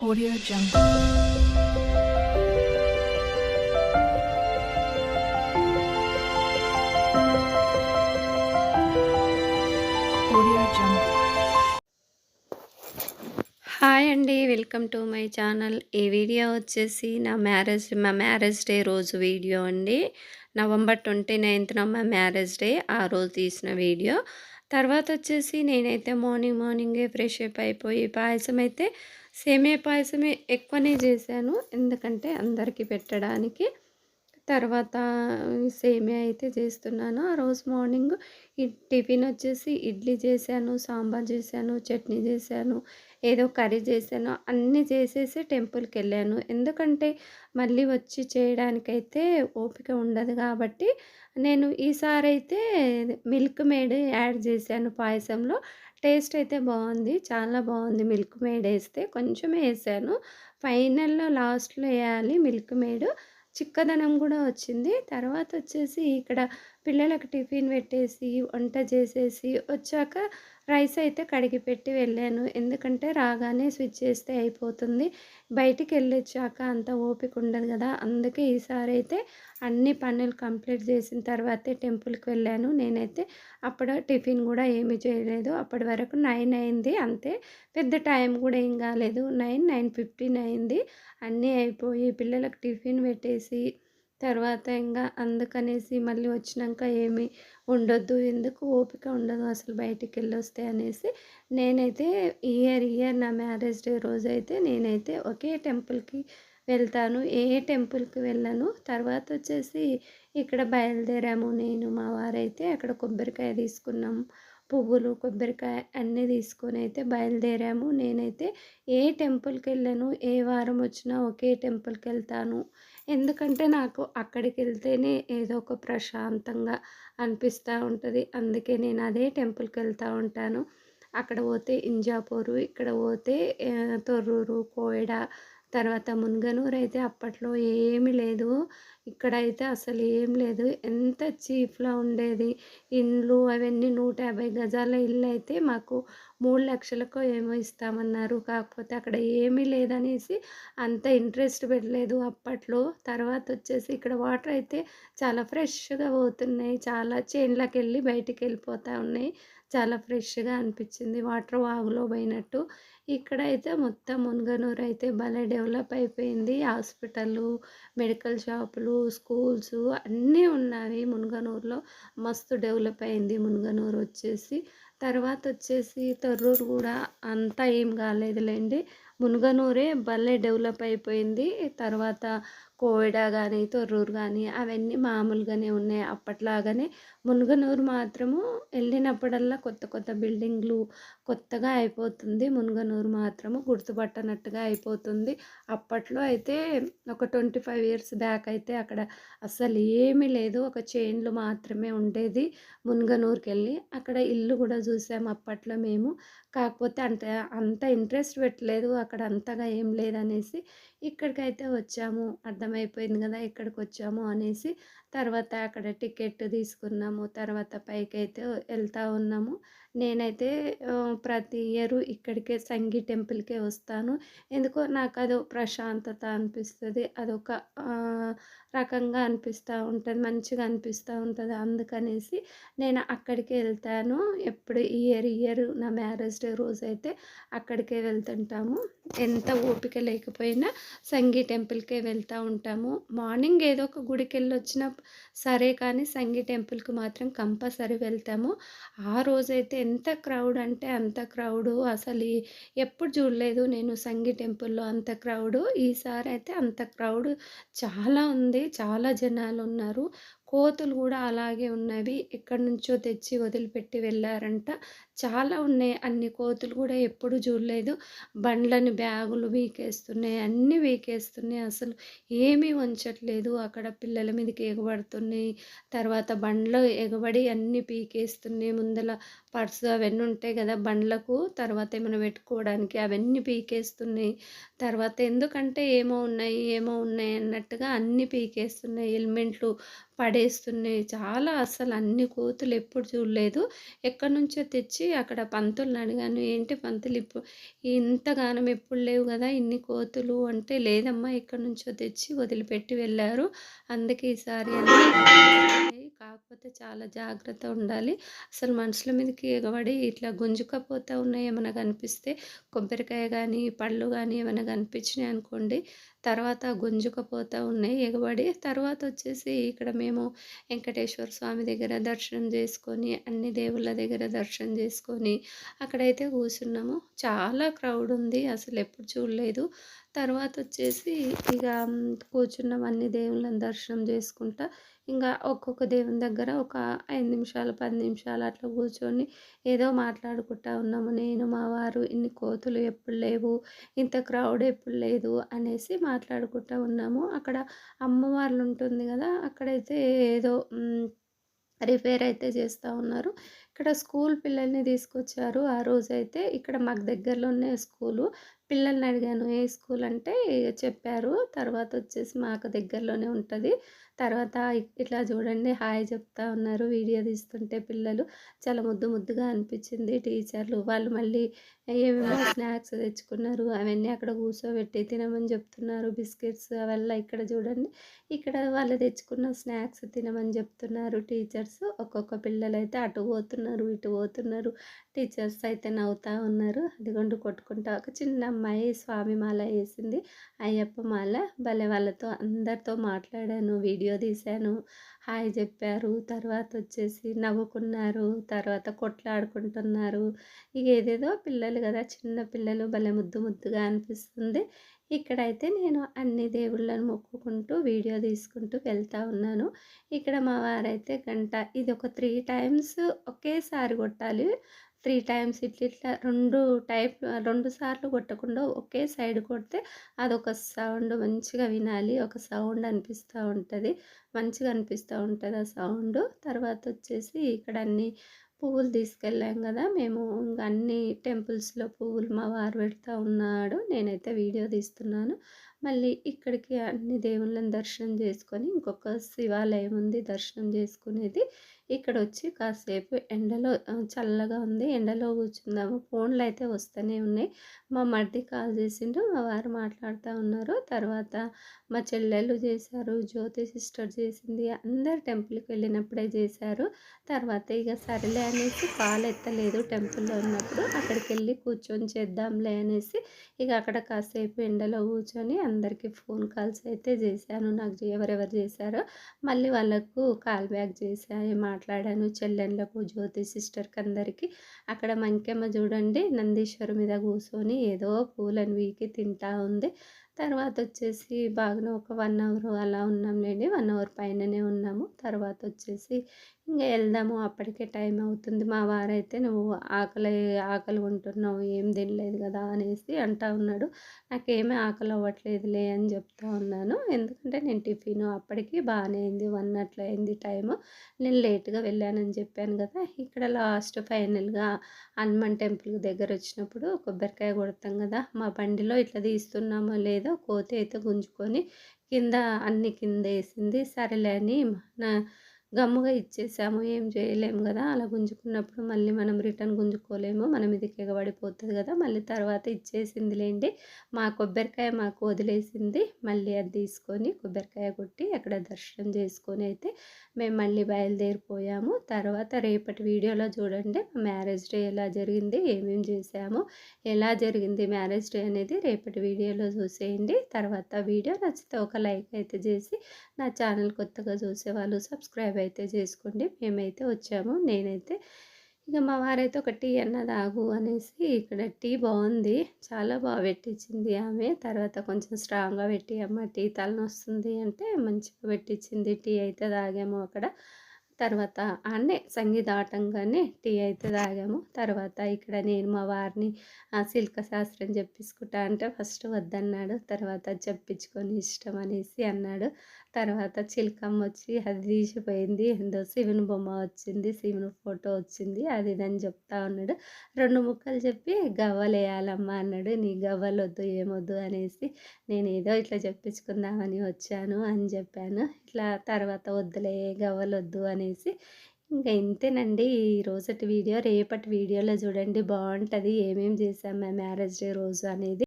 Audio Jungle. Hi అండి welcome to my channel ఈ video వచ్చేసి నా మ్యారేజ్ మా మ్యారేజ్ డే రోజు వీడియో అండి. నవంబర్ ట్వంటీ నైన్త్న మా మ్యారేజ్ డే ఆ రోజు తీసిన వీడియో తర్వాత వచ్చేసి నేనైతే మార్నింగ్ మార్నింగే ఫ్రెష్ అప్ అయిపోయి పాయసం అయితే సేమియా పాయసమే ఎక్కువనే చేశాను. ఎందుకంటే అందరికీ పెట్టడానికి. తర్వాత సేమియా అయితే చేస్తున్నాను. ఆ రోజు మార్నింగ్ ఈ టిఫిన్ వచ్చేసి ఇడ్లీ చేశాను సాంబార్ చేశాను చట్నీ చేశాను ఏదో కర్రీ చేశాను అన్నీ చేసేసి టెంపుల్కి వెళ్ళాను. ఎందుకంటే మళ్ళీ వచ్చి చేయడానికైతే ఓపిక ఉండదు కాబట్టి నేను ఈసారి అయితే మిల్క్ మేడ్ యాడ్ చేశాను పాయసంలో. టేస్ట్ అయితే బాగుంది. చాలా బాగుంది. మిల్క్ మేడ్ వేస్తే కొంచెం వేసాను. ఫైనల్లో లాస్ట్లో వేయాలి మిల్క్ మేడ్. చిక్కదనం కూడా వచ్చింది. తర్వాత వచ్చేసి ఇక్కడ పిల్లలకు టిఫిన్ పెట్టేసి వంట చేసేసి వచ్చాక రైస్ అయితే కడిగి పెట్టి వెళ్ళాను. ఎందుకంటే రాగానే స్విచ్ చేస్తే అయిపోతుంది. బయటికి వెళ్ళొచ్చాక అంత ఓపిక ఉండదు కదా. అందుకే ఈసారి అయితే అన్ని పనులు కంప్లీట్ చేసిన తర్వాతే టెంపుల్కి వెళ్ళాను. నేనైతే అప్పుడు టిఫిన్ కూడా ఏమీ చేయలేదు. అప్పటి వరకు నైన్ అయింది. అంతే. పెద్ద టైం కూడా ఏం కాలేదు. నైన్ నైన్ ఫిఫ్టీన్ అయింది. అన్నీ అయిపోయి పిల్లలకు టిఫిన్ పెట్టేసి తర్వాత ఇంకా అందుకనేసి మళ్ళీ వచ్చినాక ఏమి ఉండొద్దు ఎందుకు ఓపిక ఉండదు అసలు బయటికి వెళ్ళి వస్తే అనేసి నేనైతే ఇయర్ ఇయర్ నా మ్యారేజ్ డే రోజు అయితే నేనైతే ఒకే టెంపుల్కి వెళ్తాను ఏ టెంపుల్కి వెళ్ళను. తర్వాత వచ్చేసి ఇక్కడ బయలుదేరాము నేను మా వారైతే అక్కడ కొబ్బరికాయ తీసుకున్నాం పువ్వులు కొబ్బరికాయ అన్నీ తీసుకొని అయితే బయలుదేరాము. నేనైతే ఏ టెంపుల్కి వెళ్ళను ఏ వారం వచ్చినా ఒకే టెంపుల్కి వెళ్తాను. ఎందుకంటే నాకు అక్కడికి వెళ్తేనే ఏదో ఒక ప్రశాంతంగా అనిపిస్తూ ఉంటుంది. అందుకే నేను అదే టెంపుల్కి వెళ్తూ ఉంటాను. అక్కడ పోతే ఇంజాపూరు ఇక్కడ పోతే తొర్రూరు కోయడ తర్వాత మున్గనూరు అయితే అప్పట్లో ఏమీ లేదు. ఇక్కడైతే అసలు ఏం లేదు. ఎంత చీప్లో ఉండేది. ఇండ్లు అవన్నీ నూట యాభై గజాల ఇల్లు అయితే మాకు మూడు లక్షలకు ఏమో ఇస్తామన్నారు. కాకపోతే అక్కడ ఏమీ లేదనేసి అంత ఇంట్రెస్ట్ పెట్టలేదు అప్పట్లో. తర్వాత వచ్చేసి ఇక్కడ వాటర్ అయితే చాలా ఫ్రెష్గా పోతున్నాయి. చాలా చేన్లకు వెళ్ళి బయటికి వెళ్ళిపోతూ ఉన్నాయి. చాలా ఫ్రెష్గా అనిపించింది. వాటర్ వాగులో పోయినట్టు. ఇక్కడైతే మొత్తం మునగనూరు అయితే భలే డెవలప్ అయిపోయింది. హాస్పిటళ్ళు మెడికల్ షాపులు స్కూల్స్ అన్నీ ఉన్నాయి మునగనూరులో. మస్తు డెవలప్ అయింది మునగనూరు వచ్చేసి. తర్వాత వచ్చేసి తొర్రూరు కూడా అంతా ఏం కాలేదులేండి. మునగనూరే భలే డెవలప్ అయిపోయింది. తర్వాత కోవిడ కానీ తొర్రూరు కానీ అవన్నీ మామూలుగానే ఉన్నాయి. అప్పట్లాగానే మునగనూరు మాత్రము వెళ్ళినప్పుడల్లా కొత్త కొత్త బిల్డింగ్లు కొత్తగా అయిపోతుంది. మునగనూరు మాత్రము గుర్తుపట్టనట్టుగా అయిపోతుంది. అప్పట్లో అయితే ఒక ట్వంటీ ఫైవ్ ఇయర్స్ బ్యాక్ అయితే అక్కడ అసలు ఏమీ లేదు. ఒక చైన్లు మాత్రమే ఉండేది మునుగనూరుకి వెళ్ళి అక్కడ ఇల్లు కూడా చూసాము అప్పట్లో మేము. కాకపోతే అంత అంత ఇంట్రెస్ట్ పెట్టలేదు. అక్కడ అంతగా ఏం లేదనేసి ఇక్కడికైతే వచ్చాము. అర్థమైపోయింది కదా ఎక్కడికి వచ్చాము అనేసి తర్వాత అక్కడ టికెట్ తీసుకున్నాము. తర్వాత పైకి అయితే వెళ్తూ ఉన్నాము. నేనైతే ప్రతి ఇయర్ ఇక్కడికే సంగీ టెంపుల్కే వస్తాను. ఎందుకో నాకు అదో ప్రశాంతత అనిపిస్తుంది. అదొక రకంగా అనిపిస్తూ ఉంటుంది. మంచిగా అనిపిస్తూ ఉంటుంది అందుకనేసి నేను అక్కడికే వెళ్తాను ఎప్పుడు ఇయర్ ఇయర్ నా మ్యారేజ్ డే రోజు అయితే అక్కడికే వెళ్తుంటాము. ఎంత ఓపిక లేకపోయినా సంగీ టెంపుల్కే వెళ్తూ ఉంటాము. మార్నింగ్ ఏదో ఒక గుడికి వెళ్ళి సరే కానీ సంగీ టెంపుల్కి మాత్రం కంపల్సరీ వెళ్తాము. ఆ రోజైతే ఎంత క్రౌడ్ అంటే అంత క్రౌడ్. అసలు ఎప్పుడు చూడలేదు నేను సంగీ టెంపుల్లో అంత క్రౌడ్. ఈసారి అయితే అంత క్రౌడ్ చాలా ఉంది. చాలా జనాలు ఉన్నారు కోతులు కూడా అలాగే ఉన్నవి. ఎక్కడి నుంచో తెచ్చి వదిలిపెట్టి వెళ్ళారంట. చాలా ఉన్నాయి. అన్ని కోతులు కూడా ఎప్పుడు చూడలేదు. బండ్లని బ్యాగులు వీకేస్తున్నాయి. అన్నీ వీకేస్తున్నాయి. అసలు ఏమీ ఉంచట్లేదు. అక్కడ పిల్లల మీదకి ఎగబడుతున్నాయి. తర్వాత బండ్లు ఎగబడి అన్నీ పీకేస్తున్నాయి. ముందల పర్స్ అవన్నీ ఉంటాయి కదా బండ్లకు తర్వాత ఏమైనా పెట్టుకోవడానికి అవన్నీ పీకేస్తున్నాయి. తర్వాత ఎందుకంటే ఏమో ఉన్నాయి, ఏమో ఉన్నాయి అన్నట్టుగా అన్నీ పీకేస్తున్నాయి. హెల్మెట్లు పడేస్తున్నాయి. చాలా అసలు అన్ని కోతులు ఎప్పుడు చూడలేదు. ఎక్కడి నుంచో తెచ్చి అక్కడ పంతులను అడిగాను. ఏంటి పంతులు ఇప్పుడు ఇంతగానం ఎప్పుడు లేవు కదా ఇన్ని కోతులు అంటే, లేదమ్మా ఎక్కడి నుంచో తెచ్చి వదిలిపెట్టి వెళ్ళారు. అందుకే ఈసారి అన్నీ కాకపోతే చాలా జాగ్రత్త ఉండాలి. అసలు మనుషుల మీదకి ఎగబడి ఇట్లా గుంజుకపోతూ ఉన్నాయి ఏమైనా కనిపిస్తే కొబ్బరికాయ కానీ పళ్ళు కానీ ఏమైనా కనిపించినాయి అనుకోండి తర్వాత గుంజుకపోతూ ఉన్నాయి ఎగబడి. తర్వాత వచ్చేసి ఇక్కడ మేము వెంకటేశ్వర స్వామి దగ్గర దర్శనం చేసుకొని, అన్ని దేవుళ్ళ దగ్గర దర్శనం చేసుకొని, అక్కడైతే కూర్చున్నాము. చాలా క్రౌడ్ ఉంది. అసలు ఎప్పుడు చూడలేదు. తర్వాత వచ్చేసి ఇక కూర్చున్నాం అన్ని దేవుళ్ళని దర్శనం చేసుకుంటా. ఇంకా ఒక్కొక్క దేవుని దగ్గర ఒక ఐదు నిమిషాలు, పది నిమిషాలు అట్లా కూర్చొని ఏదో మాట్లాడుకుంటా ఉన్నాము. నేను, మా వారు ఇన్ని కోతులు ఎప్పుడు లేవు, ఇంత క్రౌడ్ ఎప్పుడు లేదు అనేసి మాట్లాడుకుంటా ఉన్నాము. అక్కడ అమ్మవార్లు ఉంటుంది కదా అక్కడైతే ఏదో రిపేర్ అయితే చేస్తూ ఉన్నారు. ఇక్కడ స్కూల్ పిల్లల్ని తీసుకొచ్చారు. ఆ రోజైతే ఇక్కడ మాకు దగ్గరలోనే స్కూలు. పిల్లల్ని అడిగాను ఏ స్కూల్ అంటే చెప్పారు. తర్వాత వచ్చేసి మాకు దగ్గరలోనే ఉంటుంది తర్వాత ఇట్లా చూడండి హాయ్ చెప్తా ఉన్నారు. వీడియో తీస్తుంటే పిల్లలు చాలా ముద్దు ముద్దుగా అనిపించింది. టీచర్లు వాళ్ళు మళ్ళీ ఏమేమో స్నాక్స్ తెచ్చుకున్నారు. అవన్నీ అక్కడ కూర్చోబెట్టి తినమని చెప్తున్నారు. బిస్కెట్స్ అవల్లా ఇక్కడ చూడండి. ఇక్కడ వాళ్ళు తెచ్చుకున్న స్నాక్స్ తినమని చెప్తున్నారు టీచర్స్. ఒక్కొక్క పిల్లలైతే అటు పోతున్నారు, ఇటు పోతున్నారు. టీచర్స్ అయితే నవ్వుతా ఉన్నారు. అదిగోండి కొట్టుకుంటా ఒక చిన్న అమ్మాయి స్వామి మాల వేసింది. అయ్యప్ప మాల. భలే వాళ్ళతో అందరితో మాట్లాడాను. వీడియో వీడియో తీశాను. హాయ్ చెప్పారు. తర్వాత వచ్చేసి నవ్వుకున్నారు. తర్వాత కొట్లాడుకుంటున్నారు. ఇక ఏదేదో పిల్లలు కదా! చిన్న పిల్లలు భలే ముద్దు ముద్దుగా అనిపిస్తుంది. ఇక్కడైతే నేను అన్ని దేవుళ్ళను మొక్కుకుంటూ వీడియో తీసుకుంటూ వెళ్తూ ఉన్నాను. ఇక్కడ మా వారైతే గంట ఇది ఒక త్రీ టైమ్స్ ఒకేసారి కొట్టాలి. త్రీ టైమ్స్ ఇట్లా ఇట్లా రెండు టైప్ రెండు సార్లు కొట్టకుండా ఒకే సైడ్ కొడితే అదొక సౌండ్ మంచిగా వినాలి. ఒక సౌండ్ అనిపిస్తూ ఉంటుంది మంచిగా అనిపిస్తూ ఉంటుంది ఆ సౌండ్ తర్వాత వచ్చేసి ఇక్కడ అన్ని పువ్వులు తీసుకెళ్ళాం కదా మేము ఇంకా అన్ని టెంపుల్స్‌లో పువ్వులు మా వారు పెడతా ఉన్నాడు. నేనైతే వీడియో తీస్తున్నాను. మళ్ళీ ఇక్కడికి అన్ని దేవుళ్ళని దర్శనం చేసుకొని ఇంకొక శివాలయం ఉంది దర్శనం చేసుకునేది. ఇక్కడ వచ్చి కాసేపు ఎండలో చల్లగా ఉంది. ఎండలో కూర్చుందాము. ఫోన్లు అయితే వస్తూనే ఉన్నాయి. మా మడ్డి కాల్ చేసిండు. మా వారు మాట్లాడుతూ ఉన్నారు. తర్వాత మా చెల్లెళ్ళు చేశారు. జ్యోతి సిస్టర్ చేసింది. అందరు టెంపుల్‌కి వెళ్ళినప్పుడే చేశారు. తర్వాత ఇక సరేలే అనేసి కాల్ ఎత్తలేదు టెంపుల్‌లో ఉన్నప్పుడు. అక్కడికి వెళ్ళి కూర్చొని చేద్దాంలే అనేసి ఇక అక్కడ కాసేపు ఎండలో కూర్చొని అందరికీ ఫోన్ కాల్స్ అయితే చేశాను. నాకు ఎవరెవరు చేశారో మళ్ళీ వాళ్ళకు కాల్ బ్యాక్ చేశా. మాట్లాడాను. చెల్లెళ్ళకు, జ్యోతి సిస్టర్‌కి అందరికీ. అక్కడ మంకెమ్మ చూడండి నందీశ్వరు మీద కూర్చొని ఏదో పూలను వీకి తింటా ఉంది. తర్వాత వచ్చేసి బాగానే ఒక వన్ అవర్ అలా ఉన్నాంలేండి వన్ అవర్ పైననే ఉన్నాము. తర్వాత వచ్చేసి ఇంకా వెళ్దాము అప్పటికే టైం అవుతుంది. మా వారైతే "నువ్వు ఆకలి ఆకలి ఉంటున్నావు. ఏం తినలేదు కదా!" అనేసి అంటా ఉన్నాడు. నాకేమీ ఆకలి అవ్వట్లేదులే అని చెప్తా ఉన్నాను. ఎందుకంటే నేను టిఫిన్ అప్పటికి బాగానే అయింది. వన్ అట్లా అయింది టైము. నేను లేట్‌గా వెళ్ళానని చెప్పాను కదా! ఇక్కడ లాస్ట్ ఫైనల్‌గా హనుమాన్ టెంపుల్ దగ్గర వచ్చినప్పుడు కొబ్బరికాయ కొడతాం కదా! మా బండిలో ఇట్లా తీస్తున్నామో లేదు కోతి అయితే గుంజుకొని కింద అన్ని కిందేసింది. సరేలే అని నా గమ్ముగా ఇచ్చేసాము. ఏం చేయలేము కదా అలా గుంజుకున్నప్పుడు మళ్ళీ మనం రిటర్న్ గుంజుకోలేము. మన ఇది ఎగబడిపోతుంది కదా మళ్ళీ తర్వాత ఇచ్చేసిందిలెండి. మా కొబ్బరికాయ మాకు వదిలేసింది. మళ్ళీ అది తీసుకొని కొబ్బరికాయ కొట్టి అక్కడ దర్శనం చేసుకొని అయితే మేము మళ్ళీ బయలుదేరిపోయాము. తర్వాత రేపటి వీడియోలో చూడండి మ్యారేజ్ డే ఎలా జరిగింది, ఏమేం చేసాము ఎలా జరిగింది మ్యారేజ్ డే అనేది రేపటి వీడియోలో చూసేయండి. తర్వాత వీడియో నచ్చితే ఒక లైక్ అయితే చేసి నా ఛానల్ కొత్తగా చూసేవాళ్ళు సబ్స్క్రైబ్ అయితే చేసుకోండి. మేమైతే వచ్చాము. నేనైతే ఇక మా వారైతే ఒక టీ అన్న తాగు అనేసి ఇక్కడ టీ బాగుంది చాలా బాగా పెట్టించింది ఆమె. తర్వాత కొంచెం స్ట్రాంగ్‌గా పెట్టి అమ్మ టీ తలనొస్తుంది అంటే మంచిగా పెట్టించింది. టీ అయితే తాగాము అక్కడ. తర్వాత అన్నే సంగీత ఆటంగానే టీ అయితే తాగాము తర్వాత ఇక్కడ నేను మా వారిని ఆ సిల్క శాస్త్రం చెప్పించుకుంటా అంటే ఫస్ట్ వద్దన్నాడు తర్వాత చెప్పించుకొని ఇష్టం అనేసి అన్నాడు తర్వాత చిలకమ్మ వచ్చి అది తీసిపోయింది. ఏందో శివుని బొమ్మ వచ్చింది శివుని ఫోటో వచ్చింది. అది ఇదని చెప్తా ఉన్నాడు. రెండు ముక్కలు చెప్పి గవ్వలు వేయాలమ్మా అన్నాడు. నీ గవ్వలు వద్దు ఏమొద్దు అనేసి నేను ఏదో ఇట్లా చెప్పించుకుందామని వచ్చాను అని చెప్పాను. ఇట్లా తర్వాత వద్దులే గవ్వలు వద్దు అనేసి ఇంకా ఇంతేనండి. ఈ రోజటి వీడియో రేపటి వీడియోలో చూడండి. బాగుంటుంది ఏమేమి చేసాం మా మ్యారేజ్ డే రోజు అనేది